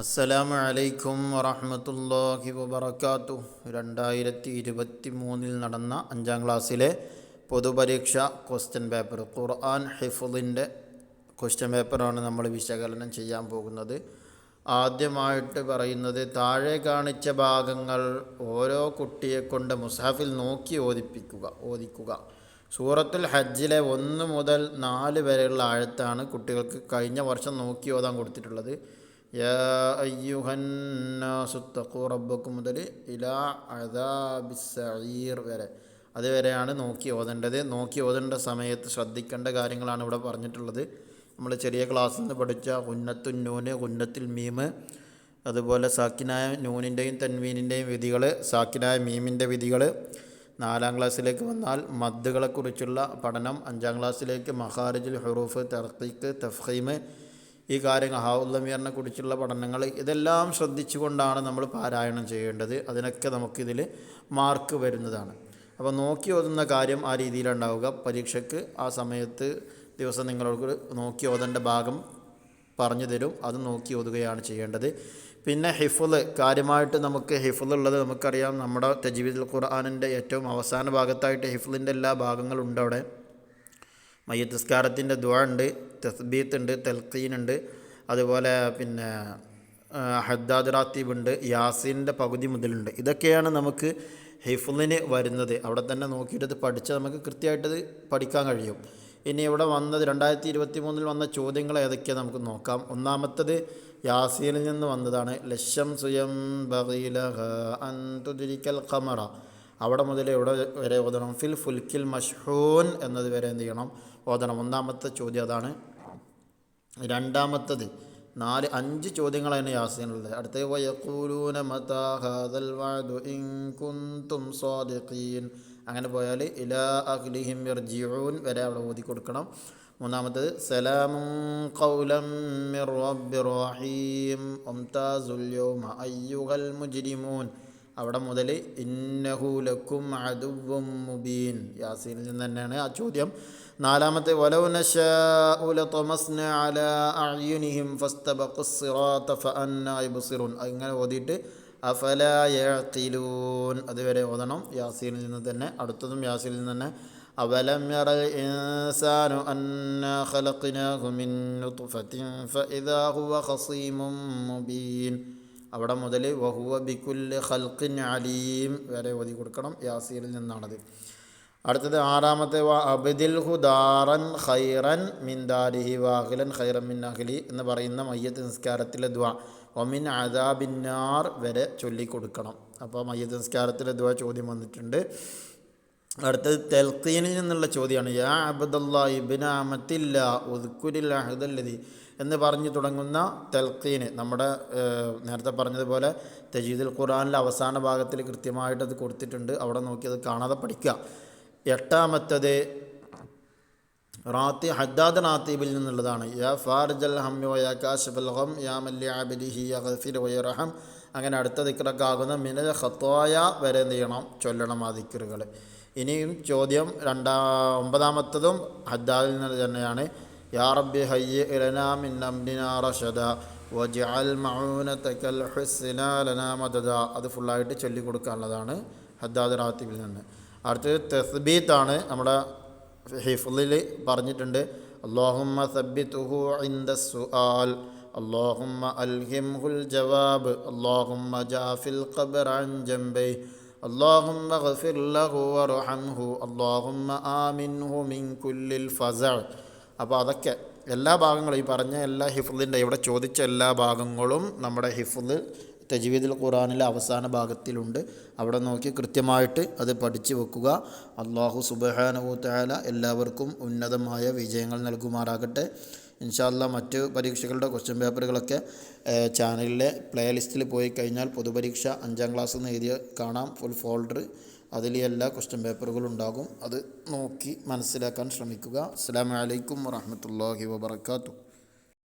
അസ്സലാമു അലൈക്കും വറഹമത്തല്ലാഹി വബർക്കാത്തു രണ്ടായിരത്തി ഇരുപത്തി മൂന്നിൽ നടന്ന അഞ്ചാം ക്ലാസ്സിലെ പൊതുപരീക്ഷ ക്വസ്റ്റ്യൻ പേപ്പർ. ഖുർആൻ ഹിഫുദിന്റെ ക്വസ്റ്റ്യൻ പേപ്പറാണ് നമ്മൾ വിശകലനം ചെയ്യാൻ പോകുന്നത്. ആദ്യമായിട്ട് പറയുന്നത് താഴെ കാണിച്ച ഭാഗങ്ങൾ ഓരോ കുട്ടിയെ കൊണ്ട് മുസാഫിൽ നോക്കി ഓദിപ്പിക്കുക ഓദിക്കുക സൂറത്തുൽ ഹജ്ജിലെ ഒന്ന് മുതൽ നാല് വരെയുള്ള ആഴത്താണ് കുട്ടികൾക്ക് കഴിഞ്ഞ വർഷം നോക്കി ഓതാൻ കൊടുത്തിട്ടുള്ളത്. യാ അയ്യുഹന്നാസുത്തഖു റബ്ബക്കും മുതൽ ഇലാ അദാബിസീർ വരെ. അതുവരെയാണ് നോക്കി ഓതേണ്ടത്. നോക്കി ഓതേണ്ട സമയത്ത് ശ്രദ്ധിക്കേണ്ട കാര്യങ്ങളാണ് ഇവിടെ പറഞ്ഞിട്ടുള്ളത്. നമ്മൾ ചെറിയ ക്ലാസ്സിൽ നിന്ന് പഠിച്ച ഉന്നത്തു നൂന് ഉന്നത്തിൽ മീമ് അതുപോലെ സാക്കിനായ നൂനിന്റെയും തൻവീനിന്റെയും വിധികൾ സാക്കിനായ മീമിന്റെ വിധികൾ നാലാം ക്ലാസ്സിലേക്ക് വന്നാൽ മദ്ദുകളെക്കുറിച്ചുള്ള പഠനം അഞ്ചാം ക്ലാസ്സിലേക്ക് മഹാരജുൽ ഹുറൂഫ് തർത്തീക്ക് തഫീമ് ഈ കാര്യങ്ങൾ ഹാവുല്ലമീറിനെ കുറിച്ചുള്ള പഠനങ്ങൾ ഇതെല്ലാം ശ്രദ്ധിച്ചുകൊണ്ടാണ് നമ്മൾ പാരായണം ചെയ്യേണ്ടത്. അതിനൊക്കെ നമുക്കിതിൽ മാർക്ക് വരുന്നതാണ്. അപ്പോൾ നോക്കി ഓതുന്ന കാര്യം ആ രീതിയിലുണ്ടാവുക. പരീക്ഷയ്ക്ക് ആ സമയത്ത് ദിവസം നിങ്ങളോട് നോക്കി ഓതേണ്ട ഭാഗം പറഞ്ഞു തരും. അത് നോക്കി ഓതുകയാണ് ചെയ്യേണ്ടത്. പിന്നെ ഹിഫുൾ കാര്യമായിട്ട് നമുക്ക് ഹിഫുൽ ഉള്ളത് നമുക്കറിയാം. നമ്മുടെ തജീബിദുൽ ഖുർആാനിന്റെ ഏറ്റവും അവസാന ഭാഗത്തായിട്ട് ഹിഫുലിന്റെ എല്ലാ ഭാഗങ്ങളും ഉണ്ട് അവിടെ മയ്യത്തിസ്കാരത്തിന്റെ ദ്വാ ഉണ്ട് തസ്ബീത്ത് ഉണ്ട് തൽക്കീൻ ഉണ്ട് അതുപോലെ പിന്നെ ഹദ്ദാദ് റാത്തീബ് ഉണ്ട് യാസീന്റെ പകുതി മുതലുണ്ട്. ഇതൊക്കെയാണ് നമുക്ക് ഹിഫുലിന് വരുന്നത്. അവിടെ തന്നെ നോക്കിയിട്ട് പഠിച്ചാൽ നമുക്ക് കൃത്യമായിട്ടത് പഠിക്കാൻ കഴിയും. ഇനി ഇവിടെ വന്നത് രണ്ടായിരത്തി ഇരുപത്തി മൂന്നിൽ വന്ന ചോദ്യങ്ങൾ ഏതൊക്കെയാണ് നമുക്ക് നോക്കാം. ഒന്നാമത്തത് യാസീനിൽ നിന്ന് വന്നതാണ്. ലക്ഷം സുയം ബഗീലഹ അന്തുദിരിക്കൽ ഖമറ. അവിടെ മുതൽ എവിടെ വരെ ഓതണം. ഫിൽ ഫുൽക്കിൽ മഷ്ഹൂൻ എന്നത് വരെ എന്ത് ചെയ്യണം? ഓതണം. ഒന്നാമത്തെ ചോദ്യം അതാണ്. രണ്ടാമത്തത് നാല് അഞ്ച് ചോദ്യങ്ങളാണ് യാസീനുള്ളത്. അടുത്ത വയക്കൂലൂന മതാഹദൽ വഅദു ഇൻ അങ്ങനെ പോയാൽ ഇലാ അഖ്ലിഹിം യർജിഊൻ വരെ അവിടെ ഓതി കൊടുക്കണം. മൂന്നാമത്തത് സലാമുൻ ഖൗലം മിർ റബ്ബിർ റഹീം. ഒംതാസുൽ യൗമ മുജ്രിമൂൻ. അവിടെ മുതൽ ഇന്നഹൂലക്കും അതുവും മുബീൻ. യാസീനിൽ നിന്ന് തന്നെയാണ് ആ ചോദ്യം. നാലാമത്തെ അങ്ങനെ ഓതിയിട്ട് അഫലായത്തിലൂൻ അതുവരെ ഓതണം. യാസീനിൽ നിന്ന് തന്നെ. അടുത്തതും യാസീനിൽ നിന്ന് തന്നെ. അവലം ഇൻസാനു അന്ന ഖലഖ്നാഹു മിൻ നുത്ഫത്തിൻ ഫഇദാ ഹുവ ഖസീമും മുബീൻ. അവിടെ മുതൽ വഹുവ ബിക്കുൽ ഖൽക്കിൻ അലീം വരെ ഓതി കൊടുക്കണം യാസീനിൽ നിന്നാണത്. അടുത്തത് ആറാമത്തെ വ അബിദിൽ ഹുദാറൻ ഖൈറൻ മിൻ ദാരിഹി വാഹിലൻ ഖൈറൻ അഖിലി എന്ന് പറയുന്ന മയ്യത്ത് നിസ്കാരത്തിലെ ദ്വ. ഒമിൻ അദാബിന്നാർ വരെ ചൊല്ലിക്കൊടുക്കണം. അപ്പോൾ മയ്യത്ത് നിസ്കാരത്തിലെ ദ്വ ചോദ്യം വന്നിട്ടുണ്ട്. അടുത്തത് തെൽക്കീനിൽ നിന്നുള്ള ചോദ്യമാണ്. യാ അബ്ദുല്ലാ ഇബിന അമത്തില്ല എന്ന് പറഞ്ഞു തുടങ്ങുന്ന തെൽക്കീന് നമ്മുടെ നേരത്തെ പറഞ്ഞതുപോലെ തജീദുൽ ഖുറാനിലെ അവസാന ഭാഗത്തിൽ കൃത്യമായിട്ട് അത് കൊടുത്തിട്ടുണ്ട്. അവിടെ നോക്കി അത് കാണാതെ പഠിക്കുക. എട്ടാമത്തത് റാത്തി ഹദ്ദാദ് റാത്തീബിൽ നിന്നുള്ളതാണ്. യാ ഫാർജൽ ഹമ്മി യാ കാശിഫൽ ഹം യാ മല്ലി ആബിദിഹി യാ ഗഫിർ വയറഹം അങ്ങനെ അടുത്ത ദിക്കറൊക്കെ മിനൽ ഹത്തോയ വരെ ചെയ്യണം? ചൊല്ലണം ആ ദിക്കറുകൾ ഇനിയും ചോദ്യം രണ്ടാ ഒമ്പതാമത്തതും ഹദ്ദാദിൽ നിന്ന് തന്നെയാണ്. യാ ഹയ്യ ഇലനാ മിൻ മഊനതകൽ ലനാ മദദ. അത് ഫുള്ളായിട്ട് ചൊല്ലിക്കൊടുക്കാനുള്ളതാണ് ഹദ്ദാദ് റാത്തിബിൽ നിന്ന്. അടുത്തത് തസ്ബീത്താണ് നമ്മുടെ ഹിഫുലിൽ പറഞ്ഞിട്ടുണ്ട്. അള്ളാഹുമ്മ സബ്ബിത്തുഹു ഇൻദ സുആൽ. അള്ളാഹുമ്മ അൽഹിംഹുൽ ജവാബ്. അള്ളാഹുമ്മ ജാഫിൽ ഖബർ അൻ ജംബൈ. اللهم اغفر له وارحمه اللهم آمنه من كل الفزع അപ്പോൾ അതൊക്കെ എല്ലാ ഭാഗങ്ങളും ഈ പറഞ്ഞ എല്ലാ ഹിഫുലിൻ്റെ ഇവിടെ ചോദിച്ച എല്ലാ ഭാഗങ്ങളും നമ്മുടെ ഹിഫുൽ തജ്വീദുൽ ഖുറാനിലെ അവസാന ഭാഗത്തിലുണ്ട് അവിടെ നോക്കി കൃത്യമായിട്ട് അത് പഠിച്ചു വെക്കുക അള്ളാഹു സുബഹാനുഭൂത്തായാല എല്ലാവർക്കും ഉന്നതമായ വിജയങ്ങൾ നൽകുമാറാകട്ടെ ഇൻഷാല്ല മറ്റ് പരീക്ഷകളുടെ ക്വസ്റ്റ്യൻ പേപ്പറുകളൊക്കെ ചാനലിലെ പ്ലേലിസ്റ്റിൽ പോയി കഴിഞ്ഞാൽ പൊതുപരീക്ഷ അഞ്ചാം ക്ലാസ് എന്ന് എഴുതിയ കാണാം ഫുൾ ഫോൾഡർ അതിൽ എല്ലാ ക്വസ്റ്റ്യൻ പേപ്പറുകളും ഉണ്ടാകും. അത് നോക്കി മനസ്സിലാക്കാൻ ശ്രമിക്കുക. അസ്സാം വലൈക്കും വാഹമത്തല്ലാഹി വാബർക്കാത്തു